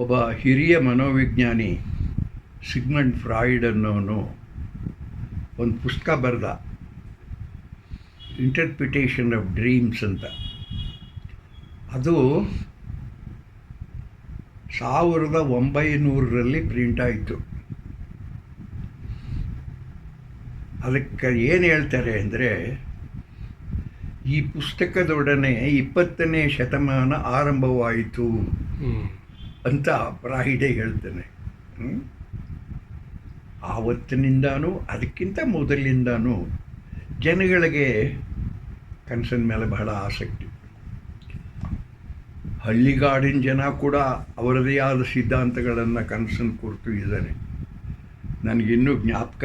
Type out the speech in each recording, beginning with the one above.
ಒಬ್ಬ ಹಿರಿಯ ಮನೋವಿಜ್ಞಾನಿ Sigmund Freud ಅನ್ನೋನು ಒಂದು ಪುಸ್ತಕ ಬರೆದ. ಇಂಟರ್ಪ್ರಿಟೇಷನ್ ಆಫ್ ಡ್ರೀಮ್ಸ್ ಅಂತ. ಅದು ಸಾವಿರದ ಒಂಬೈನೂರರಲ್ಲಿ ಪ್ರಿಂಟ್ ಆಯಿತು. ಅದಕ್ಕೆ ಏನು ಹೇಳ್ತಾರೆ ಅಂದರೆ, ಈ ಪುಸ್ತಕದೊಡನೆ ಇಪ್ಪತ್ತನೇ ಶತಮಾನ ಆರಂಭವಾಯಿತು. ಅಂತ ಫ್ರಾಯಿಡೆ ಹೇಳ್ತೇನೆ. ಆವತ್ತಿನಿಂದನೂ, ಅದಕ್ಕಿಂತ ಮೊದಲಿಂದನೂ ಜನಗಳಿಗೆ ಕನಸಿನ ಮೇಲೆ ಬಹಳ ಆಸಕ್ತಿ. ಹಳ್ಳಿಗಾಡಿನ ಜನ ಕೂಡ ಅವರದೇ ಆದ ಸಿದ್ಧಾಂತಗಳನ್ನು ಕನಸನ್ನು ಕುರಿತು ಇದ್ದಾರೆ ನನಗಿನ್ನೂ ಜ್ಞಾಪಕ,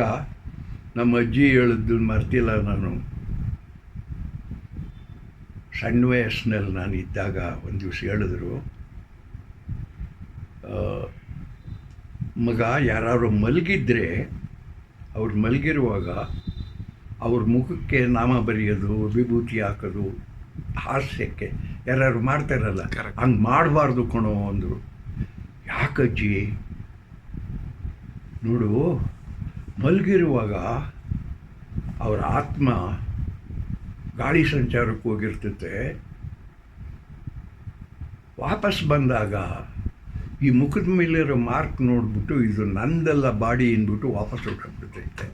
ನಮ್ಮ ಅಜ್ಜಿ ಹೇಳಿದ್ದು ಮರ್ತಿಲ್ಲ ನಾನು. ಸಣ್ಣ ವಯಸ್ಸಿನಲ್ಲಿ ನಾನು ಇದ್ದಾಗ ಒಂದು ದಿವಸ ಹೇಳಿದ್ರು ಮಗ ಯಾರಾದ್ರು ಮಲಗಿದ್ರೆ ಅವ್ರು ಮಲಗಿರುವಾಗ ಅವ್ರ ಮುಖಕ್ಕೆ ನಾಮ ಬರೆಯೋದು ವಿಭೂತಿ ಹಾಕೋದು ಹಾಸ್ಯಕ್ಕೆ ಯಾರು ಮಾಡ್ತಾರಲ್ಲ. ಹಂಗೆ ಮಾಡಬಾರ್ದು ಕಣೋ ಅಂದರು. ಯಾಕಜ್ಜಿ? ನೋಡು ಮಲಗಿರುವಾಗ ಅವರ ಆತ್ಮ ಗಾಳಿ ಸಂಚಾರಕ್ಕೆ ಹೋಗಿರ್ತೈತೆ. ವಾಪಸ್ ಬಂದಾಗ ಈ ಮುಖದ ಮೇಲಿರೋ ಮಾರ್ಕ್ ನೋಡಿಬಿಟ್ಟು ಇದು ನಂದೆಲ್ಲ ಬಾಡಿ ಅಂದ್ಬಿಟ್ಟು ವಾಪಸ್ ಹೊರಟೋಗ್ಬಿಡ್ತೈತೆ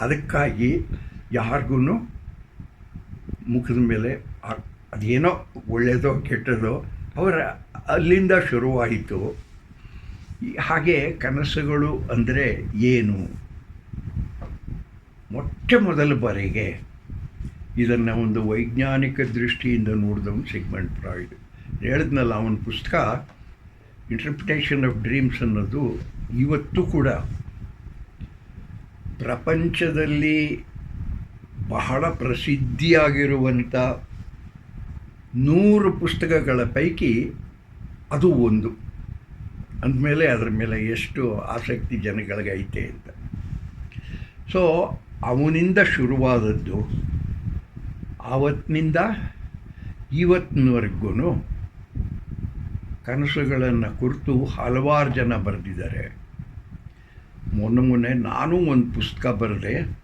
ಅದಕ್ಕಾಗಿ ಯಾರಿಗೂ ಮುಖದ ಮೇಲೆ ಅದೇನೋ ಒಳ್ಳೆಯದೋ ಕೆಟ್ಟದೋ ಅವರ ಅಲ್ಲಿಂದ ಶುರುವಾಯಿತು. ಹಾಗೆ ಕನಸುಗಳು ಅಂದರೆ ಏನು? ಮೊಟ್ಟ ಮೊದಲ ಬಾರಿಗೆ ಇದನ್ನು ಒಂದು ವೈಜ್ಞಾನಿಕ ದೃಷ್ಟಿಯಿಂದ ನೋಡಿದವನು ಸೆಗ್ಮೆಂಟ್ ಫ್ರಾಯ್ಡ್. ಹೇಳಿದ್ನಲ್ಲ ಅವನ ಪುಸ್ತಕ ಇಂಟರ್ಪ್ರಿಟೇಷನ್ ಆಫ್ ಡ್ರೀಮ್ಸ್ ಅನ್ನೋದು ಇವತ್ತು ಕೂಡ ಪ್ರಪಂಚದಲ್ಲಿ ಬಹಳ ಪ್ರಸಿದ್ಧಿಯಾಗಿರುವಂಥ ನೂರು ಪುಸ್ತಕಗಳ ಪೈಕಿ ಅದು ಒಂದು. ಅಂದಮೇಲೆ ಅದರ ಮೇಲೆ ಎಷ್ಟು ಆಸಕ್ತಿ ಜನಗಳಿಗೆ ಐತೆ ಅಂತ. ಸೊ ಅವನಿಂದ ಶುರುವಾದದ್ದು ಆವತ್ತಿನಿಂದ ಇವತ್ತಿನವರೆಗೂ ಕನಸುಗಳನ್ನು ಕುರಿತು ಹಲವಾರು ಜನ ಬರೆದಿದ್ದಾರೆ. ಮೊನ್ನೆ ಮೊನ್ನೆ ನಾನು ಒಂದು ಪುಸ್ತಕ ಬರೆದೆ.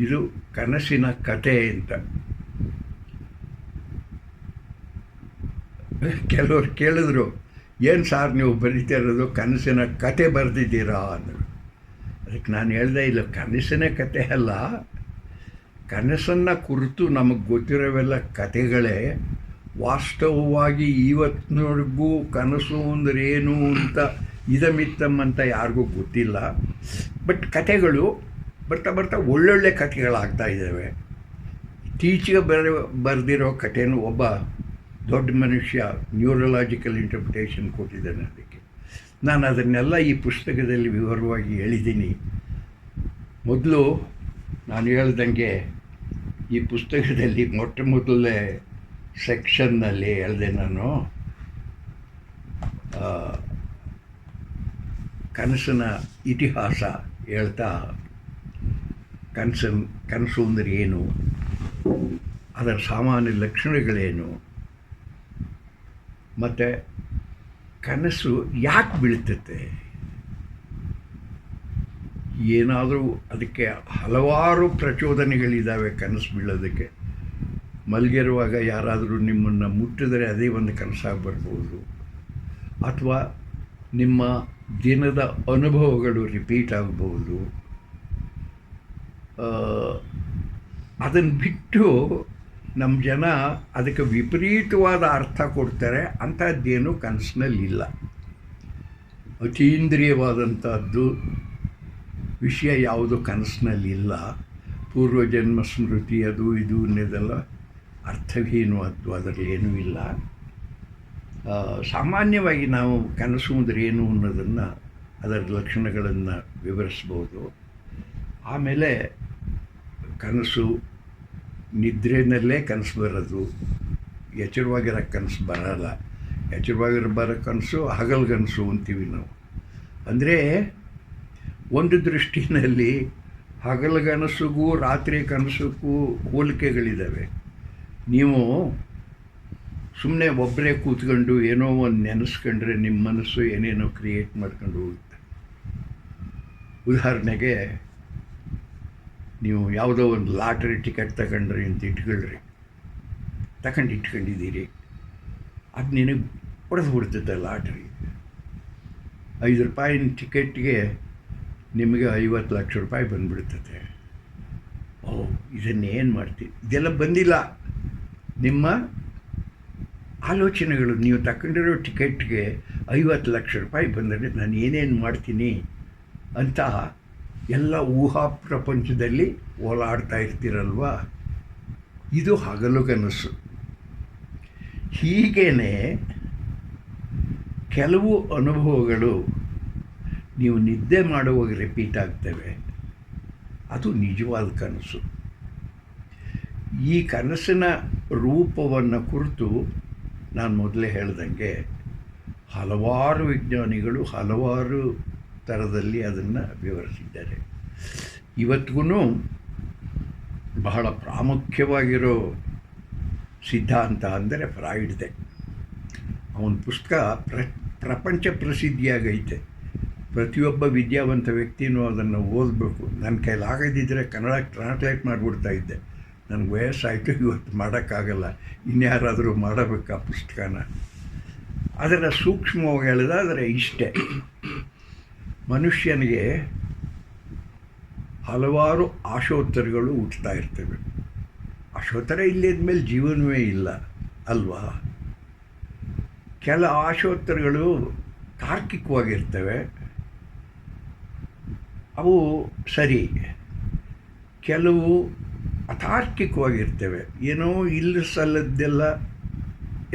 ಇದು ಕನಸಿನ ಕತೆ ಅಂತ. ಕೆಲವರು ಕೇಳಿದ್ರು, ಏನು ಸಾರ್ ನೀವು ಬರೀತಾ ಇರೋದು? ಕನಸಿನ ಕತೆ ಬರೆದಿದ್ದೀರಾ? ಅಂದರು. ಅದಕ್ಕೆ ನಾನು ಹೇಳ್ದೆ, ಇಲ್ಲ, ಕನಸಿನ ಕತೆ ಅಲ್ಲ. ಕನಸನ್ನು ಕುರಿತು ನಮಗೆ ಗೊತ್ತಿರೋವೆಲ್ಲ ಕತೆಗಳೇ. ವಾಸ್ತವವಾಗಿ ಇವತ್ತಿನವರೆಗೂ ಕನಸು ಅಂದ್ರೆ ಏನು ಅಂತ ಇದಮಿತ್ತಮ್ ಅಂತ ಯಾರಿಗೂ ಗೊತ್ತಿಲ್ಲ. ಬಟ್ ಕತೆಗಳು ಬರ್ತಾ ಬರ್ತಾ ಒಳ್ಳೊಳ್ಳೆ ಕಥೆಗಳಾಗ್ತಾ ಇದ್ದಾವೆ. ಇತ್ತೀಚೆಗೆ ಬರ, ಬರೆದಿರೋ ಕಥೆನೂ ಒಬ್ಬ ದೊಡ್ಡ ಮನುಷ್ಯ ನ್ಯೂರಲಾಜಿಕಲ್ ಇಂಟರ್ಪ್ರಿಟೇಷನ್ ಕೊಟ್ಟಿದ್ದಾನೆ ಅದಕ್ಕೆ. ನಾನು ಅದನ್ನೆಲ್ಲ ಈ ಪುಸ್ತಕದಲ್ಲಿ ವಿವರವಾಗಿ ಹೇಳಿದ್ದೀನಿ. ಮೊದಲು ನಾನು ಹೇಳ್ದಂಗೆ ಈ ಪುಸ್ತಕದಲ್ಲಿ ಮೊಟ್ಟ ಮೊದಲನೇ ಸೆಕ್ಷನ್ನಲ್ಲಿ ಹೇಳಿದೆ ನಾನು ಕನಸಿನ ಇತಿಹಾಸ ಹೇಳ್ತಾ, ಕನಸನ್ ಕನಸು ಅಂದರೆ ಏನು? ಅದರ ಸಾಮಾನ್ಯ ಲಕ್ಷಣಗಳೇನು? ಮತ್ತು ಕನಸು ಯಾಕೆ ಬೀಳ್ತತೆ? ಏನಾದರೂ ಅದಕ್ಕೆ ಹಲವಾರು ಪ್ರಚೋದನೆಗಳಿದ್ದಾವೆ ಕನಸು ಬೀಳೋದಕ್ಕೆ. ಮಲಗಿರುವಾಗ ಯಾರಾದರೂ ನಿಮ್ಮನ್ನು ಮುಟ್ಟಿದರೆ ಅದೇ ಒಂದು ಕನಸಾಗಿ ಬರ್ಬೋದು. ಅಥವಾ ನಿಮ್ಮ ದಿನದ ಅನುಭವಗಳು ರಿಪೀಟ್ ಆಗಬಹುದು ಅದನ್ನು ಬಿಟ್ಟು ನಮ್ಮ ಜನ ಅದಕ್ಕೆ ವಿಪರೀತವಾದ ಅರ್ಥ ಕೊಡ್ತಾರೆ, ಅಂಥದ್ದೇನು ಕನಸಿನಲ್ಲಿಲ್ಲ. ಅತೀಂದ್ರಿಯವಾದಂಥದ್ದು ವಿಷಯ ಯಾವುದು ಕನಸಿನಲ್ಲಿಲ್ಲ. ಪೂರ್ವಜನ್ಮ ಸ್ಮೃತಿ ಅದು ಇದು ಅನ್ನೋದೆಲ್ಲ ಅರ್ಥಹೀನವಾದ್ದು ಅದರಲ್ಲಿ ಏನೂ ಇಲ್ಲ. ಸಾಮಾನ್ಯವಾಗಿ ನಾವು ಕನಸು ಅಂದರೆ ಏನು ಅನ್ನೋದನ್ನು, ಅದರ ಲಕ್ಷಣಗಳನ್ನು ವಿವರಿಸ್ಬೋದು. ಆಮೇಲೆ ಕನಸು ನಿದ್ರೆಯಲ್ಲೇ ಕನಸು ಬರೋದು, ಎಚ್ಚರವಾಗಿರೋ ಕನಸು ಬರಲ್ಲ. ಎಚ್ಚರವಾಗಿರೋ ಬರೋ ಕನಸು ಹಗಲ್ಗನಸು ಅಂತೀವಿ ನಾವು. ಅಂದರೆ ಒಂದು ದೃಷ್ಟಿನಲ್ಲಿ ಕನಸುಗೂ ರಾತ್ರಿ ಕನಸಕ್ಕೂ ಹೋಲಿಕೆಗಳಿದ್ದಾವೆ ನೀವು ಸುಮ್ಮನೆ ಒಬ್ಬರೇ ಕೂತ್ಕೊಂಡು ಏನೋ ಒಂದು ನೆನೆಸ್ಕೊಂಡ್ರೆ ನಿಮ್ಮ ಮನಸ್ಸು ಏನೇನೋ ಕ್ರಿಯೇಟ್ ಮಾಡ್ಕೊಂಡು ಹೋಗುತ್ತೆ. ಉದಾಹರಣೆಗೆ, ನೀವು ಯಾವುದೋ ಒಂದು ಲಾಟ್ರಿ ಟಿಕೆಟ್ ತಗೊಂಡ್ರಿ ಅಂತ ಇಟ್ಕೊಳ್ರಿ. ತಗೊಂಡು ಇಟ್ಕೊಂಡಿದ್ದೀರಿ. ಅದು ನಿನಗೆ ಹೊಡೆದು ಬಿಡ್ತೈತೆ ಲಾಟ್ರಿ. ಐದು ರೂಪಾಯಿನ ಟಿಕೆಟ್ಗೆ ನಿಮಗೆ ಐವತ್ತು ಲಕ್ಷ ರೂಪಾಯಿ ಬಂದುಬಿಡ್ತದೆ ಓ ಇದನ್ನೇನು ಮಾಡ್ತೀವಿ ಇದೆಲ್ಲ ಬಂದಿಲ್ಲ. ನಿಮ್ಮ ಆಲೋಚನೆಗಳು ನೀವು ತಗೊಂಡಿರೋ ಟಿಕೆಟ್ಗೆ ಐವತ್ತು ಲಕ್ಷ ರೂಪಾಯಿ ಬಂದರೆ ನಾನು ಏನೇನು ಮಾಡ್ತೀನಿ ಅಂತ ಎಲ್ಲ ಊಹಾ ಪ್ರಪಂಚದಲ್ಲಿ ಓಲಾಡ್ತಾ ಇರ್ತೀರಲ್ವಾ? ಇದು ಹಗಲು ಕನಸು. ಹೀಗೇ ಕೆಲವು ಅನುಭವಗಳು ನೀವು ನಿದ್ದೆ ಮಾಡುವಾಗ ರಿಪೀಟ್ ಆಗ್ತವೆ. ಅದು ನಿಜವಾದ ಕನಸು. ಈ ಕನಸಿನ ರೂಪವನ್ನು ಕುರಿತು ನಾನು ಮೊದಲೇ ಹೇಳ್ದಂಗೆ ಹಲವಾರು ವಿಜ್ಞಾನಿಗಳು ಹಲವಾರು ಥರದಲ್ಲಿ ಅದನ್ನು ವಿವರಿಸಿದ್ದಾರೆ. ಇವತ್ತಿಗೂ ಬಹಳ ಪ್ರಾಮುಖ್ಯವಾಗಿರೋ ಸಿದ್ಧಾಂತ ಅಂದರೆ ಫ್ರಾಯ್ಡ್ದೆ ಅವನ ಪುಸ್ತಕ ಪ್ರ, ಪ್ರಪಂಚ ಪ್ರಸಿದ್ಧಿಯಾಗೈತೆ. ಪ್ರತಿಯೊಬ್ಬ ವಿದ್ಯಾವಂತ ವ್ಯಕ್ತಿನೂ ಅದನ್ನು ಓದಬೇಕು. ನನ್ನ ಕೈಲಾಗದಿದ್ದರೆ ಕನ್ನಡ ಟ್ರಾನ್ಸ್ಲೇಟ್ ಮಾಡಿಬಿಡ್ತಾ ಇದ್ದೆ. ನನಗೆ ವಯಸ್ಸಾಯಿತು, ಇವತ್ತು ಮಾಡೋಕ್ಕಾಗಲ್ಲ. ಇನ್ಯಾರಾದರೂ ಮಾಡಬೇಕು ಪುಸ್ತಕನ? ಅದರ ಸೂಕ್ಷ್ಮವಾಗಿ ಹೇಳಿದಾದರೆ ಇಷ್ಟೇ. ಮನುಷ್ಯನಿಗೆ ಹಲವಾರು ಆಶೋತ್ತರಗಳು ಹುಟ್ಟುತ್ತಾ ಇರ್ತವೆ. ಆಶೋತ್ತರ ಇಲ್ಲದ ಮೇಲೆ ಜೀವನವೇ ಇಲ್ಲ, ಅಲ್ವಾ? ಕೆಲ ಆಶೋತ್ತರಗಳು ತಾರ್ಕಿಕವಾಗಿರ್ತವೆ. ಅವು ಸರಿ. ಕೆಲವು ಅತಾರ್ಕಿಕವಾಗಿರ್ತವೆ ಏನೋ ಇಲ್ಲಿ ಸಲ್ಲದ್ದೆಲ್ಲ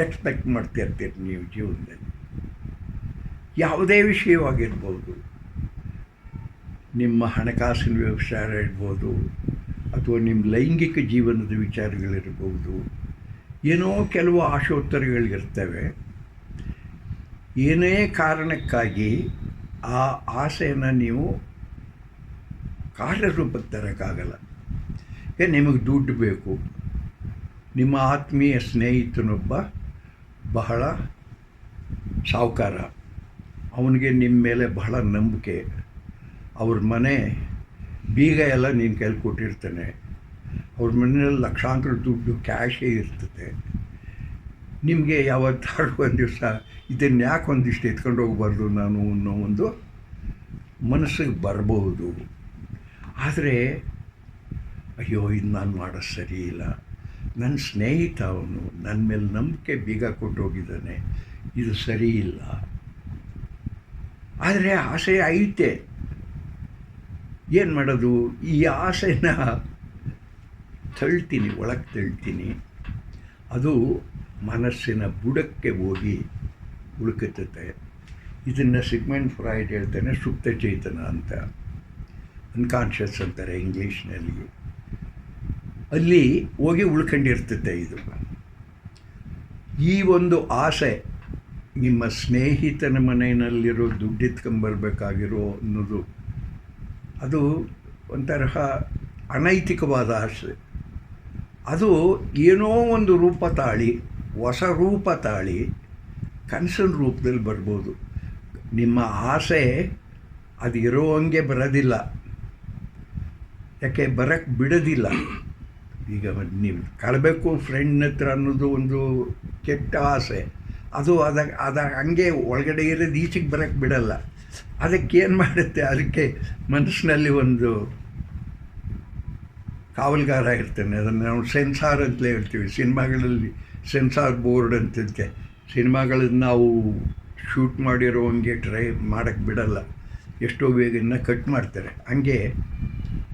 ಎಕ್ಸ್ಪೆಕ್ಟ್ ಮಾಡ್ತಿರ್ತೀರಿ ನೀವು ಜೀವನದಲ್ಲಿ. ಯಾವುದೇ ವಿಷಯವಾಗಿರ್ಬೋದು. ನಿಮ್ಮ ಹಣಕಾಸಿನ ವ್ಯವಹಾರ ಇರ್ಬೋದು, ಅಥವಾ ನಿಮ್ಮ ಲೈಂಗಿಕ ಜೀವನದ ವಿಚಾರಗಳಿರ್ಬೋದು, ಏನೋ ಕೆಲವು ಆಶೋತ್ತರಗಳಿರ್ತವೆ. ಏನೇ ಕಾರಣಕ್ಕಾಗಿ ಆ ಆಸೆಯನ್ನು ನೀವು ಕಾರ್ಯರೂಪಕ್ಕೆ ತರೋಕ್ಕಾಗಲ್ಲ. ಏ ನಿಮಗೆ ದುಡ್ಡು ಬೇಕು. ನಿಮ್ಮ ಆತ್ಮೀಯ ಸ್ನೇಹಿತನೊಬ್ಬ ಬಹಳ ಸಾಹುಕಾರ. ಅವನಿಗೆ ನಿಮ್ಮ ಮೇಲೆ ಬಹಳ ನಂಬಿಕೆ. ಅವ್ರ ಮನೆ ಬೀಗ ಎಲ್ಲ ನೀನು ಕೈಲಿ ಕೊಟ್ಟಿರ್ತಾನೆ. ಅವ್ರ ಮನೆಯಲ್ಲಿ ಲಕ್ಷಾಂತರ ದುಡ್ಡು ಕ್ಯಾಶೇ ಇರ್ತದೆ. ನಿಮಗೆ ಯಾವತ್ತಾರು ಒಂದು ದಿವಸ ಇದನ್ನು ಯಾಕೆ ಒಂದಿಷ್ಟು ಎತ್ಕೊಂಡು ಹೋಗಬಾರ್ದು ನಾನು ಅನ್ನೋ ಒಂದು ಮನಸ್ಸಿಗೆ ಬರಬಹುದು ಆದರೆ ಅಯ್ಯೋ, ಇದು ನಾನು ಮಾಡೋ ಸರಿ ಇಲ್ಲ. ನನ್ನ ಸ್ನೇಹಿತ ಅವನು ನನ್ನ ಮೇಲೆ ನಂಬಿಕೆ ಬೀಗ ಕೊಟ್ಟೋಗಿದ್ದಾನೆ. ಇದು ಸರಿ ಇಲ್ಲ. ಆದರೆ ಆಸೆ ಐತೆ. ಏನು ಮಾಡೋದು? ಈ ಆಸೆನ ತಳ್ತೀನಿ, ಒಳಗೆ ತಳ್ತೀನಿ. ಅದು ಮನಸ್ಸಿನ ಬುಡಕ್ಕೆ ಹೋಗಿ ಉಳುಕುತ್ತೆ ಇದನ್ನು ಸಿಗ್ಮೆಂಟ್ ಫ್ರಾಯ್ಡ್ ಹೇಳ್ತಾನೆ, ಸುಪ್ತ ಚೇತನ ಅಂತ. ಅನ್ಕಾನ್ಷಿಯಸ್ ಅಂತಾರೆ ಇಂಗ್ಲೀಷ್ನಲ್ಲಿ. ಅಲ್ಲಿ ಹೋಗಿ ಉಳ್ಕೊಂಡಿರ್ತದೆ ಇದು. ಈ ಒಂದು ಆಸೆ ನಿಮ್ಮ ಸ್ನೇಹಿತನ ಮನೆಯಲ್ಲಿರೋ ದುಡ್ಡು ಎತ್ಕೊಂಬರ್ಬೇಕಾಗಿರೋ ಅನ್ನೋದು ಅದು ಒಂಥರಹ ಅನೈತಿಕವಾದ ಆಸೆ. ಅದು ಏನೋ ಒಂದು ರೂಪ ತಾಳಿ, ಹೊಸ ರೂಪ ತಾಳಿ ಕನಸಿನ ರೂಪದಲ್ಲಿ ಬರ್ಬೋದು. ನಿಮ್ಮ ಆಸೆ ಅದು ಇರೋ ಹಂಗೆ ಬರೋದಿಲ್ಲ. ಯಾಕೆ ಬರಕ್ಕೆ ಬಿಡೋದಿಲ್ಲ. ಈಗ ನೀವು ಕಳಬೇಕು ಫ್ರೆಂಡ್ ಹತ್ರ ಅನ್ನೋದು ಒಂದು ಕೆಟ್ಟ ಆಸೆ. ಅದು ಅದ ಅದ ಹಂಗೆ ಒಳಗಡೆ ಇರೋದು ಈಚೆಗೆ ಬರೋಕ್ಕೆ ಬಿಡಲ್ಲ. ಅದಕ್ಕೆ ಏನು ಮಾಡುತ್ತೆ? ಅದಕ್ಕೆ ಮನಸ್ಸಿನಲ್ಲಿ ಒಂದು ಕಾವಲುಗಾರ ಇರ್ತಾನೆ. ಅದನ್ನು ನಾವು ಸೆನ್ಸಾರ್ ಅಂತಲೇ ಹೇಳ್ತೀವಿ. ಸಿನಿಮಾಗಳಲ್ಲಿ ಸೆನ್ಸಾರ್ ಬೋರ್ಡ್ ಅಂತಿದ್ದೆ ಸಿನಿಮಾಗಳನ್ನು ನಾವು ಶೂಟ್ ಮಾಡಿರೋ ಹಂಗೆ ಟ್ರೈ ಮಾಡೋಕ್ಕೆ ಬಿಡಲ್ಲ. ಎಷ್ಟೋ ಬೇಗನ್ನ ಕಟ್ ಮಾಡ್ತಾರೆ. ಹಂಗೆ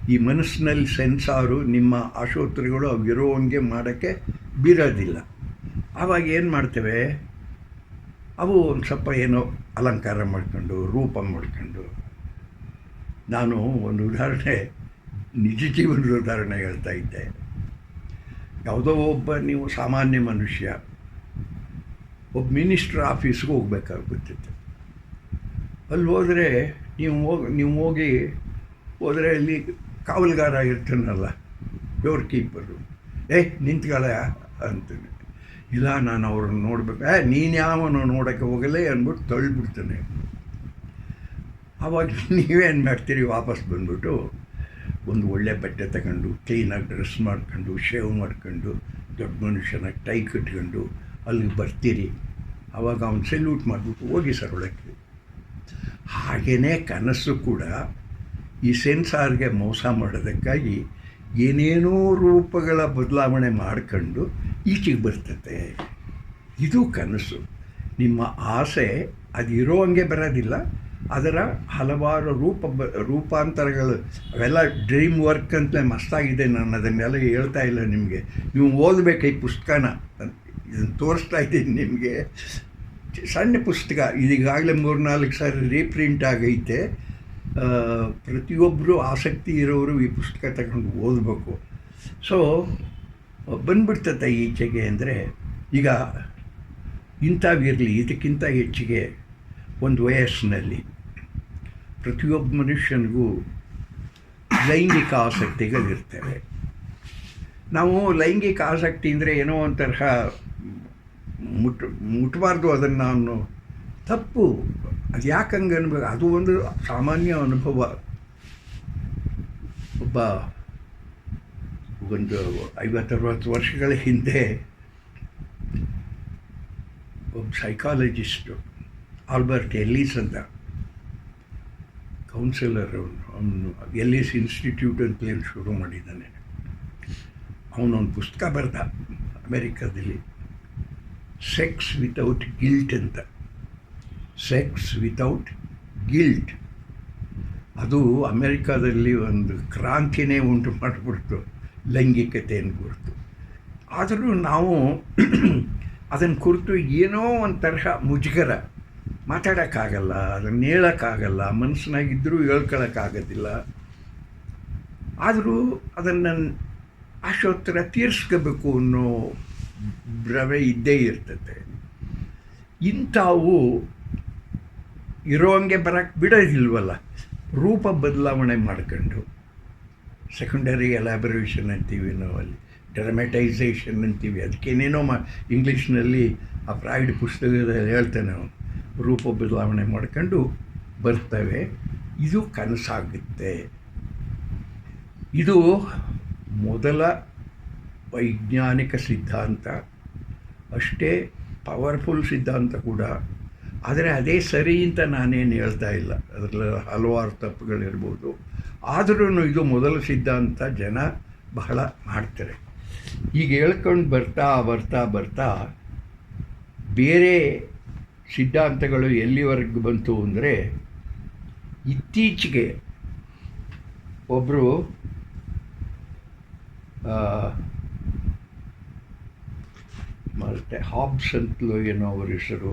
ಈ ಮನಸ್ಸಿನಲ್ಲಿ ಸೆನ್ಸಾರು, ನಿಮ್ಮ ಆಶೋತ್ರಿಗಳು ಅವು ಇರೋ ಹಂಗೆ ಮಾಡೋಕ್ಕೆ ಬೀರೋದಿಲ್ಲ. ಆವಾಗ ಏನು ಮಾಡ್ತೇವೆ? ಅವು ಒಂದು ಸ್ವಲ್ಪ ಏನೋ ಅಲಂಕಾರ ಮಾಡ್ಕೊಂಡು, ರೂಪ ಮಾಡ್ಕೊಂಡು. ನಾನು ಒಂದು ಉದಾಹರಣೆ, ನಿಜ ಜೀವನದ ಉದಾಹರಣೆ ಹೇಳ್ತಾ ಇದ್ದೆ. ಯಾವುದೋ ಒಬ್ಬ ನೀವು ಸಾಮಾನ್ಯ ಮನುಷ್ಯ, ಒಬ್ಬ ಮಿನಿಸ್ಟ್ರ್ ಆಫೀಸ್ಗೆ ಹೋಗ್ಬೇಕಾಗುತ್ತಿತ್ತು ಅಲ್ಲಿ ಹೋದರೆ ನೀವು ಹೋಗಿ ನೀವು ಹೋಗಿ ಹೋದರೆ ಅಲ್ಲಿ ಕಾವಲ್ಗಾರ ಇರ್ತಾನಲ್ಲ ಡೋರ್ ಕೀಪರು ಏ ನಿಂತ್ಗಳ ಅಂತಾನೆ. ಇಲ್ಲ, ನಾನು ಅವ್ರನ್ನ ನೋಡ್ಬೇಕು. ಏ, ನೀನು ಯಾವನು ನೋಡೋಕ್ಕೆ ಹೋಗಲೇ ಅಂದ್ಬಿಟ್ಟು ತಳ್ಳಿಬಿಡ್ತಾನೆ ಆವಾಗ ನೀವೇನು ಮಾಡ್ತೀರಿ? ವಾಪಸ್ ಬಂದ್ಬಿಟ್ಟು ಒಂದು ಒಳ್ಳೆ ಬಟ್ಟೆ ತಗೊಂಡು ಕ್ಲೀನಾಗಿ ಡ್ರೆಸ್ ಮಾಡ್ಕೊಂಡು ಶೇವ್ ಮಾಡ್ಕೊಂಡು, ದೊಡ್ಡ ಮನುಷ್ಯನಾಗಿ ಟೈ ಕಟ್ಕೊಂಡು ಅಲ್ಲಿಗೆ ಬರ್ತೀರಿ. ಆವಾಗ ಅವ್ನು ಸೆಲ್ಯೂಟ್ ಮಾಡಿಬಿಟ್ಟು ಹೋಗಿ ಸರ್ ಒಳಕ್ಕೆ. ಹಾಗೆಯೇ ಕನಸು ಕೂಡ ಈ ಸೆನ್ಸಾರ್ಗೆ ಮೋಸ ಮಾಡೋದಕ್ಕಾಗಿ ಏನೇನೋ ರೂಪಗಳ ಬದಲಾವಣೆ ಮಾಡ್ಕೊಂಡು ಈಚೆಗೆ ಬರ್ತತೆ. ಇದು ಕನಸು. ನಿಮ್ಮ ಆಸೆ ಅದು ಇರೋ ಹಂಗೆ ಬರೋದಿಲ್ಲ. ಅದರ ಹಲವಾರು ರೂಪ ಬ, ರೂಪಾಂತರಗಳು ಅವೆಲ್ಲ ಡ್ರೀಮ್ ವರ್ಕ್ ಅಂತಲೇ ಮಸ್ತಾಗಿದೆ. ನಾನು ಅದನ್ನೆಲ್ಲ ಹೇಳ್ತಾ ಇಲ್ಲ ನಿಮಗೆ. ನೀವು ಓದಬೇಕು ಈ ಪುಸ್ತಕನ. ಇದನ್ನು ತೋರಿಸ್ತಾ ಇದ್ದೀನಿ ನಿಮಗೆ. ಸಣ್ಣ ಪುಸ್ತಕ. ಇದೀಗಾಗಲೇ ಮೂರು ನಾಲ್ಕು ಸಾರಿ ರೀಪ್ರಿಂಟ್ ಆಗೈತೆ. ಪ್ರತಿಯೊಬ್ಬರು ಆಸಕ್ತಿ ಇರೋರು ಈ ಪುಸ್ತಕ ತಗೊಂಡು ಓದಬೇಕು. ಸೊ ಬಂದ್ಬಿಡ್ತತೆ ಈಚೆಗೆ ಅಂದರೆ ಈಗ ಇಂಥವಿರಲಿ, ಇದಕ್ಕಿಂತ ಹೆಚ್ಚಿಗೆ ಒಂದು ವಯಸ್ಸಿನಲ್ಲಿ ಪ್ರತಿಯೊಬ್ಬ ಮನುಷ್ಯನಿಗೂ ಲೈಂಗಿಕ ಆಸಕ್ತಿಗಳಿರ್ತವೆ. ನಾವು ಲೈಂಗಿಕ ಆಸಕ್ತಿ ಅಂದರೆ ಏನೋ ಒಂಥರ ಮುಟ್ ಮುಟ್ಟಬಾರ್ದು ಅದನ್ನು ನಾನು ತಪ್ಪು ಅದು ಯಾಕೆ ಹಂಗೆ ಅನ್ಬೇಕು? ಅದು ಒಂದು ಸಾಮಾನ್ಯ ಅನುಭವ. ಒಬ್ಬ ಒಂದು ಐವತ್ತರವತ್ತು ವರ್ಷಗಳ ಹಿಂದೆ ಒಬ್ಬ ಸೈಕಾಲಜಿಸ್ಟು ಆಲ್ಬರ್ಟ್ ಎಲ್ಲಿಸ್ ಅಂತ. ಕೌನ್ಸಿಲರ್ ಅವನು. ಅವನು ಎಲ್ಲಿಸ್ ಇನ್ಸ್ಟಿಟ್ಯೂಟ್ ಏನು ಶುರು ಮಾಡಿದ್ದಾನೆ. ಅವನೊಂದು ಪುಸ್ತಕ ಬರೆದ ಅಮೇರಿಕಾದಲ್ಲಿ. ಸೆಕ್ಸ್ ವಿತೌಟ್ ಗಿಲ್ಟ್ ಅಂತ. Sex without guilt. ಅದು ಅಮೇರಿಕಾದಲ್ಲಿ ಒಂದು ಕ್ರಾಂತಿನೇ ಉಂಟು ಮಾಡಿಬಿಡ್ತು, ಲೈಂಗಿಕತೆಯನ್ನು ಕುರಿತು ಆದರೂ ನಾವು ಅದನ್ನು ಕುರಿತು ಏನೋ ಒಂದು ತರಹ ಮುಜುಗರ ಮಾತಾಡೋಕ್ಕಾಗಲ್ಲ, ಅದನ್ನು ಹೇಳೋಕ್ಕಾಗಲ್ಲ, ಮನಸ್ಸಿನಾಗಿದ್ದರೂ ಹೇಳ್ಕೊಳಕ್ಕಾಗೋದಿಲ್ಲ ಆದರೂ ಅದನ್ನು ಆಶೋತ್ತರ ತೀರಿಸ್ಕೋಬೇಕು ಅನ್ನೋ ಭ್ರಮೆ ಇದ್ದೇ ಇರ್ತದೆ. ಇಂಥವು ಇರೋಂಗೆ ಬರೋಕ್ಕೆ ಬಿಡೋದಿಲ್ವಲ್ಲ? ರೂಪ ಬದಲಾವಣೆ ಮಾಡ್ಕೊಂಡು ಸೆಕೆಂಡರಿ ಎಲಾಬರೇಷನ್ ಅಂತೀವಿ ನಾವು ಅಲ್ಲಿ ಡ್ರಮೆಟೈಸೇಷನ್ ಅಂತೀವಿ. ಅದಕ್ಕೇನೇನೋ ಮಾ ಇಂಗ್ಲೀಷ್ನಲ್ಲಿ ಆ ಫ್ರಾಯ್ಡ್ ಪುಸ್ತಕದಲ್ಲಿ ಹೇಳ್ತೇನೆ ಅವನು. ರೂಪ ಬದಲಾವಣೆ ಮಾಡ್ಕೊಂಡು ಬರ್ತವೆ, ಇದು ಕನಸಾಗುತ್ತೆ. ಇದು ಮೊದಲ ವೈಜ್ಞಾನಿಕ ಸಿದ್ಧಾಂತ, ಅಷ್ಟೇ ಪವರ್ಫುಲ್ ಸಿದ್ಧಾಂತ ಕೂಡ. ಆದರೆ ಅದೇ ಸರಿ ಅಂತ ನಾನೇನು ಹೇಳ್ತಾ ಇಲ್ಲ. ಅದರಲ್ಲಿ ಹಲವಾರು ತಪ್ಪುಗಳಿರ್ಬೋದು. ಆದ್ರೂ ಇದು ಮೊದಲ ಸಿದ್ಧಾಂತ, ಜನ ಬಹಳ ಮಾಡ್ತಾರೆ. ಈಗ ಹೇಳ್ಕೊಂಡು ಬರ್ತಾ ಬರ್ತಾ ಬರ್ತಾ ಬೇರೆ ಸಿದ್ಧಾಂತಗಳು ಎಲ್ಲಿವರೆಗೆ ಬಂತು ಅಂದರೆ ಇತ್ತೀಚೆಗೆ ಒಬ್ಬರು ಮತ್ತೆ ಹಾಬ್ಸ್ ಅಂತಲೂ ಏನೋ ಅವರ ಹೆಸರು.